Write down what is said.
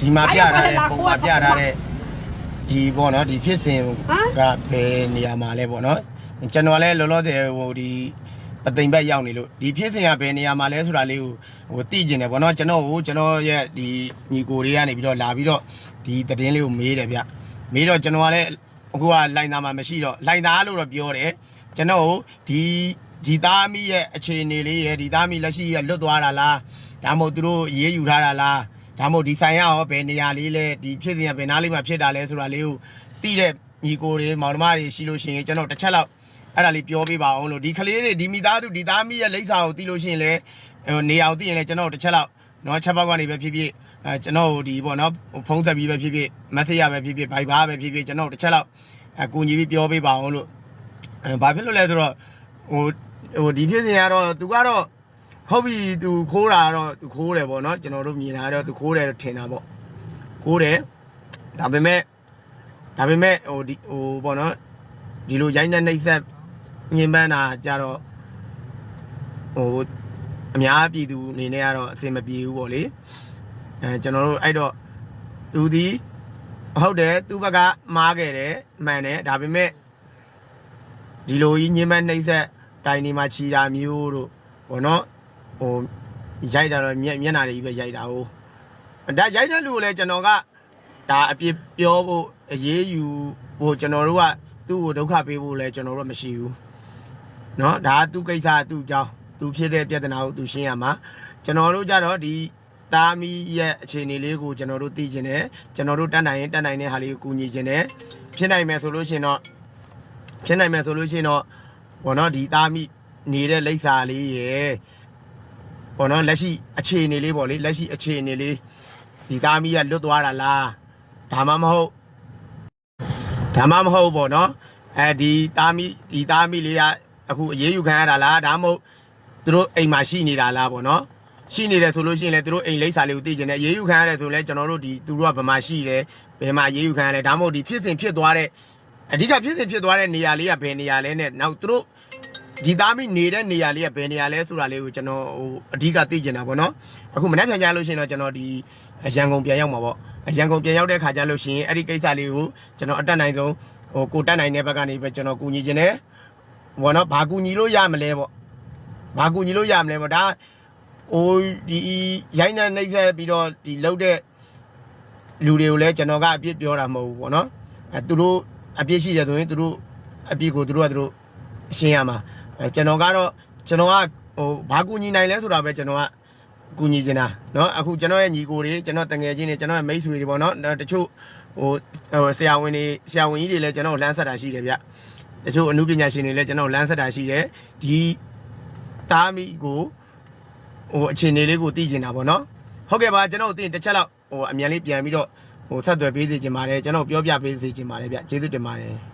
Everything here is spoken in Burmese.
ဒီမှာပြထားတဲ့ပုံမှာပြထားတဲ့ဒီပေါ့နော်ဒီဖြစ်စဉ်ကဘယ်နေရာမှာလဲပေါ့နော်ကျွန်တော်လည်းလောလောဆယ်ဟိုဒီအသိမ်ဘက်ရောက်နေလို့ဒီဖြစ်စဉ်ကဘယ်နေရာမှာလဲဆိုတာလေးကိုဟိုသိကျင်တယ်ပေါ့နော်ကျွန်တော်ဟိုကျွန်တော်ရဲ့ဒီညီကိုတွေကနေပြီးတော့လာပြီးတော့ဒီသတင်းလေးကိုမေးတယ်ဗျမေးတော့ကျွန်တော်ကလည်းအခုကလိုင်သားမှာမရှိတော့လိုင်သားလို့တော့ပြောတယ်ကျွန်တော်ဟိုဒီဒီသားမိရဲ့အခြေအနေလေးရဲ့ဒီသားမိလက်ရှိရလွတ်သွားတာလားဒါမှမဟုတ်သူတို့ရေးယူထားတာလား ဒါမို့ဒီဆိုင်ရရောဘယ်နေရာလေးလဲဒီဖြစ်စဉ်ကဘယ်နားလေးမှာဖြစ်တာလဲဆိုတာလေးကိုသိတဲ့ညီကိုတွေမောင်နှမတွေရှိလို့ရှိရင်ကျွန်တော်တစ်ချက်လောက်အဲ့ဒါလေးပြောပြပါအောင်လို့ဒီကလေးတွေဒီမိသားစုဒီသားမိရဲ့လိပ်စာကိုသိလို့ရှိရင်လည်းဟိုနေရာကိုသိရင်လည်းကျွန်တော်တစ်ချက်လောက်နော်ချက်ပေါက်ကနေပဲဖြစ်ဖြစ်အဲကျွန်တော်ဒီပေါ့နော်ဖုန်းဆက်ပြီးပဲဖြစ်ဖြစ် message ရပဲဖြစ်ဖြစ် Viber ပဲဖြစ်ဖြစ်ကျွန်တော်တစ်ချက်လောက်အကူညီပြီးပြောပြပါအောင်လို့အဲဘာဖြစ်လို့လဲဆိုတော့ဟိုဟိုဒီဖြစ်စဉ်ကတော့သူကတော့ ဟုတ်ပြီသူခိုးတာတော့သူခိုးတယ်ပေါ့နော်ကျွန်တော်တို့မြင်တာတော့သူခိုးတယ်တော့ထင်တာပေါ့ခိုးတယ်ဒါပေမဲ့ဒါပေမဲ့ဟိုဒီဟိုပေါ့နော်ဒီလိုရိုင်းတဲ့နှိပ်ဆက်ညင်ပန်းတာကြတော့ဟိုအများပြည်သူအနေနဲ့ကတော့အဆင်မပြေဘူးပေါ့လေအဲကျွန်တော်တို့အဲ့တော့သူဒီဟုတ်တယ်သူ့ဘက်ကမားခဲ့တယ်မှန်တယ်ဒါပေမဲ့ဒီလိုကြီးညင်ပန်းနှိပ်ဆက်တိုင်ဒီမှာခြီတာမျိုးတို့ပေါ့နော် ဟိုရိုက်တာတော့မျက်မျက်နှာတွေကြီးပဲရိုက်တာဟိုဒါရိုက်တဲ့လူကိုလည်းကျွန်တော်ကဒါအပြစ်ပြောဖို့အရေးယူဖို့ကျွန်တော်တို့ကသူ့ကိုဒုက္ခပေးဖို့လည်းကျွန်တော်တို့မရှိဘူးเนาะဒါကသူ့ကိစ္စသူ့အကြောင်းသူဖြစ်တဲ့ပြဿနာကိုသူရှင်းရမှာကျွန်တော်တို့ကြတော့ဒီတာမီရဲ့အခြေအနေလေးကိုကျွန်တော်တို့သိကျင်တယ်ကျွန်တော်တို့တတ်နိုင်ရင်တတ်နိုင်တဲ့ဟာလေးကိုကူညီကျင်တယ်ဖြစ်နိုင်မယ်ဆိုလို့ရှိရင်တော့ဖြစ်နိုင်မယ်ဆိုလို့ရှိရင်တော့ဘောနော်ဒီတာမီနေတဲ့လိပ်စာလေးရယ် ပေါ့နော်လက်ရှိအခြေအနေလေးပေါ့လေလက်ရှိအခြေအနေလေးဒီသားမီးကလွတ်သွားတာလားဒါမှမဟုတ်ဒါမှမဟုတ်ပေါ့နော်အဲဒီသားမီးဒီသားမီးလေးကအခုအေးအေးယူခံရတာလားဒါမှမဟုတ်သူတို့အိမ်မှာရှိနေတာလားပေါ့နော်ရှိနေတယ်ဆိုလို့ရှိရင်လည်းသူတို့အိမ်လိပ်စာလေးကိုသိကျင်တယ်အေးအေးယူခံရတယ်ဆိုရင်လည်းကျွန်တော်တို့ဒီသူတို့ကဘယ်မှာရှိတယ်ဘယ်မှာအေးအေးယူခံရလဲဒါမှမဟုတ်ဒီဖြစ်စဉ်ဖြစ်သွားတဲ့အဓိကဖြစ်စဉ်ဖြစ်သွားတဲ့နေရာလေးကဘယ်နေရာလဲနဲ့နောက်သူတို့ ဒီသားမိနေတဲ့နေရာလေးကဘယ်နေရာလဲဆိုတာလေးကိုကျွန်တော်ဟိုအဓိကသိကျင်တာပေါ့နော်အခုမနေ့ပြန်ကြလို့ရှိရင်တော့ကျွန်တော်ဒီရန်ကုန်ပြန်ရောက်မှာပေါ့ရန်ကုန်ပြန်ရောက်တဲ့ခါကျလို့ရှိရင်အဲ့ဒီကိစ္စလေးကိုကျွန်တော်အတက်နိုင်ဆုံးဟိုကိုတက်နိုင်တဲ့ဘက်ကနေပဲကျွန်တော်ကူညီခြင်းတယ်ဘောနော်ဘာကူညီလို့ရမလဲပေါ့ဘာကူညီလို့ရမလဲပေါ့ဒါဟိုဒီရိုင်းနေနှိမ့်ဆက်ပြီးတော့ဒီလောက်တဲ့လူတွေကိုလည်းကျွန်တော်ကအပြစ်ပြောတာမဟုတ်ဘူးပေါ့နော်အဲသူတို့အပြစ်ရှိတယ်ဆိုရင်သူတို့အပြစ်ကိုသူတို့ကသူတို့ရှင်းရမှာ အဲကျွန်တော်ကတော့ကျွန်တော်ကဟိုဘာကူညီနိုင်လဲဆိုတာပဲကျွန်တော်ကကူညီနေတာเนาะအခုကျွန်တော်ရဲ့ညီကိုတွေကျွန်တော်တငယ်ချင်းတွေကျွန်တော်ရဲ့မိတ်ဆွေတွေပေါ့เนาะတချို့ဟိုဟိုဆရာဝန်တွေဆရာဝန်ကြီးတွေလည်းကျွန်တော်လမ်းဆက်တာရှိတယ်ဗျတချို့အမှုပညာရှင်တွေလည်းကျွန်တော်လမ်းဆက်တာရှိတယ်ဒီတားမိကိုဟိုအခြေအနေလေးကိုသိကျင်တာပေါ့เนาะဟုတ်ကဲ့ပါကျွန်တော်တင်တစ်ချက်လောက်ဟိုအမြန်လေးပြန်ပြီးတော့ဟိုဆက်သွယ်ပေးစေချင်ပါတယ်ကျွန်တော်ပြောပြပေးစေချင်ပါတယ်ဗျကျေးဇူးတင်ပါတယ်